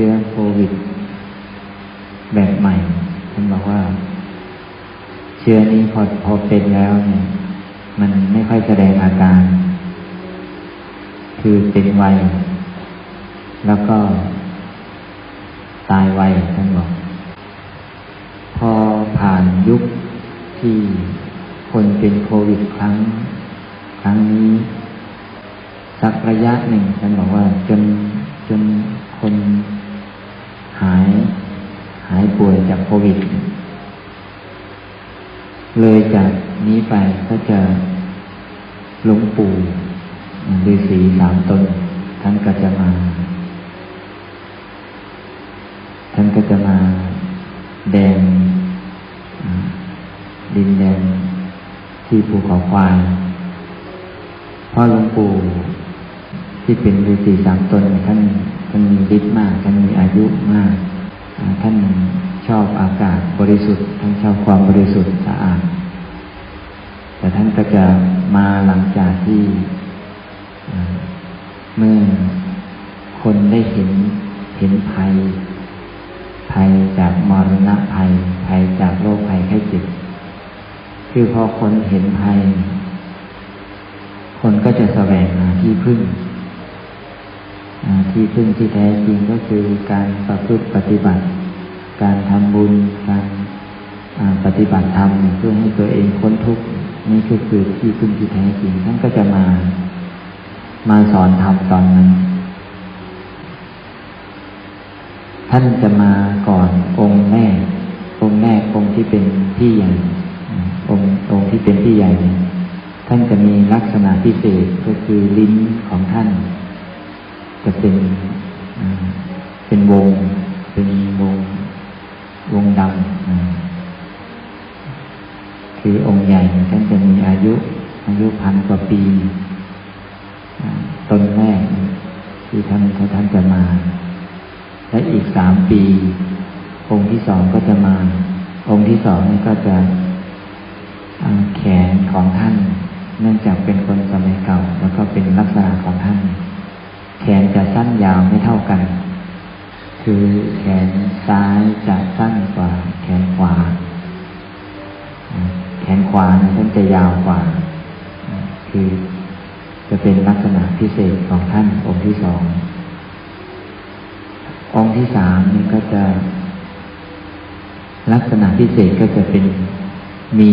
ชื้อโควิด แบบใหม่ท่านบอกว่า เชื้อนี้พอพอเป็นแล้วเนี่ย มันไม่ค่อยแสดงอาการ คือเป็นไว แล้วก็ตายไวท่านบอกพอผ่านยุคที่คนเป็นโควิดครั้ง ครั้งนี้สักระยะหนึ่งท่านบอกว่าจนจนคน หาย หายป่วยจากโควิด เลยจากนี้ไปก็จะหลวงปู่ฤาษีสามตนท่านก็จะมา ท่านก็จะมาแดงดินแดงที่ภูเขาควายพราะหลวงปู่ ที่เป็นฤาษีสามตนท่านท่านมีฤทธิ์มากท่านมีอายุมาก ท่านชอบอากาศบริสุทธิ์ ท่านชอบความบริสุทธิ์สะอาด แต่ท่านก็จะมาหลังจากที่เมื่อคนได้เห็นเห็นภัย ภัยจากมรณะภัย ภัยจากโรคภัยไข้เจ็บคือพอคนเห็นภัย คนก็จะแสวงหาที่พึ่ง ที่พึ่งที่แท้จริงก็คือการประพฤติปฏิบัติ การทำบุญ การปฏิบัติธรรมเพื่อให้ตัวเองพ้นทุกข์นี่ก็คือที่พึ่งที่แท้จริงท่านก็จะมา มาสอนธรรมตอนนั้นท่านจะมาก่อนองค์แรกองค์แรกองค์ที่เป็นพี่ใหญ่องค์องค์ที่เป็นพี่ใหญ่ ท่านจะมีลักษณะพิเศษก็คือลิ้นของท่าน จะเป็นเป็นวง เป็นวงวงดำคือองค์ใหญ่ท่านจะมีอายุ อายุพันกว่าปีอ่าตนแรกที่ท่านท่านจะมา และอีกสามปี องค์ที่สองก็จะมา องค์ที่สองนี่ก็จะแขนของท่าน เนื่องจากเป็นคนสมัยเก่า แล้วก็เป็นลักษณะของท่าน แขนจะสั้นยาวไม่เท่ากัน คือแขนซ้ายจะสั้นกว่า แขนขวา แขนขวาเนี่ยท่านจะยาวกว่า คือจะเป็นลักษณะพิเศษของท่านองค์ที่สอง องค์ที่สามนี่ก็จะ ลักษณะพิเศษก็จะเป็นมี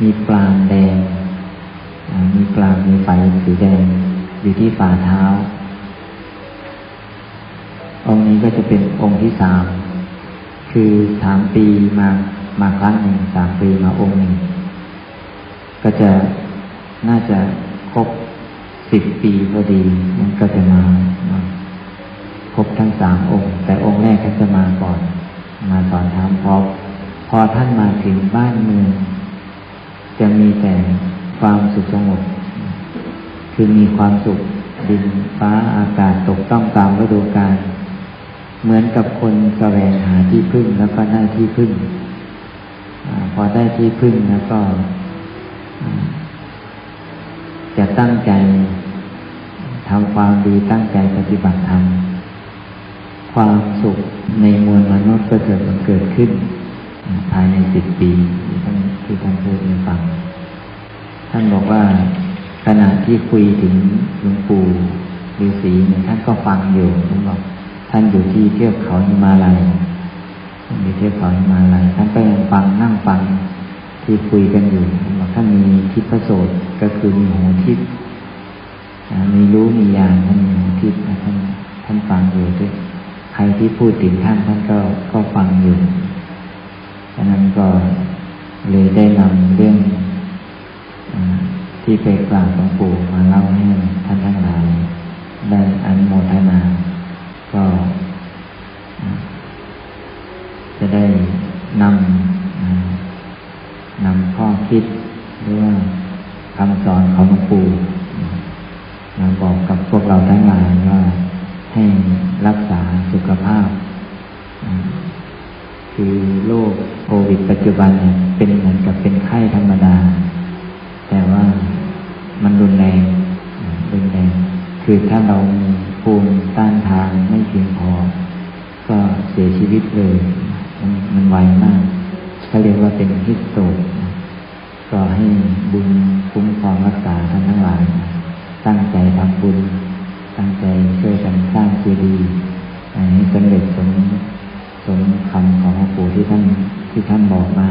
มีปลาแดง มีปลามีไฟสีแดง อยู่ที่ฝ่าเท้า องค์นี้ก็จะเป็นองค์ที่สาม คือสามปีมามาครั้งหนึ่งสามปีมาองค์หนึ่ง ก็จะน่าจะครบสิบปีพอดีมันก็จะมามาครบทั้งสามองค์ แต่องค์แรกท่านจะมาก่อน มาสอนธรรมพอพอท่านมาถึงบ้านเมืองจะมีแต่ความสุขสงบ คือมีความสุขดินฟ้าอากาศตกต้องตามฤดูกาลเหมือนกับคนแสวงหาที่พึ่งแล้วก็ได้ที่พึ่งอพอได้ที่พึ่งแล้วก็ จะตั้งใจทำความดีตั้งใจปฏิบัติธรรมความสุขในมวลมนุษย์ก็จะบังเกิดขึ้น ภายในสิบปีที่ท่านที่ท่านพูดให้ฟัง ท่านบอกว่า ขณะที่คุยถึงหลวงปู่ฤาษีเนี่ยท่านก็ฟังอยู่ท่านบอกท่านอยู่ที่เทือกเขาหิมาลัยท่านอยู่เทือกเขาหิมาลัยท่านก็ยังฟังนั่งฟังที่คุยกันอยู่ท่านบอกท่านมีทิพโสตก็คือมีหูทิพย์มีรู้มีญาณท่านมีหูทิพย์ท่านท่านฟังอยู่ด้วยใครที่พูดถึงท่านท่านก็ก็ฟังอยู่ฉะนั้นก็เลยได้นำเรื่อง ที่ไปกลาวหลวงปู่มาเล่าให้ท่านทั้งหลายได้อนโมทนา ก็จะได้นำนำข้อคิดหรือว่าคำสอนของหลวงปู่มาบอกกับพวกเราทั้งหลายว่าให้รักษาสุขภาพ คือโรคโควิดปัจจุบันเนี่ยเป็นเหมือนกับเป็นไข้ธรรมดา แต่ว่า มันรุนแรงรุนแรงคือถ้าเรามีภูมิต้านทานไม่เพียงพอ ก็เสียชีวิตเลย มันมันไวมากเขาเรียกว่าเป็นฮิสโตรก็ให้บุญคุ้มครองรักษาท่านทั้งหลาย ตั้งใจทำบุญ ตั้งใจช่วยกันสร้างเจดีย์ให้สำเร็จสมสมคำของหลวงปู่ที่ท่านที่ท่านบอกมา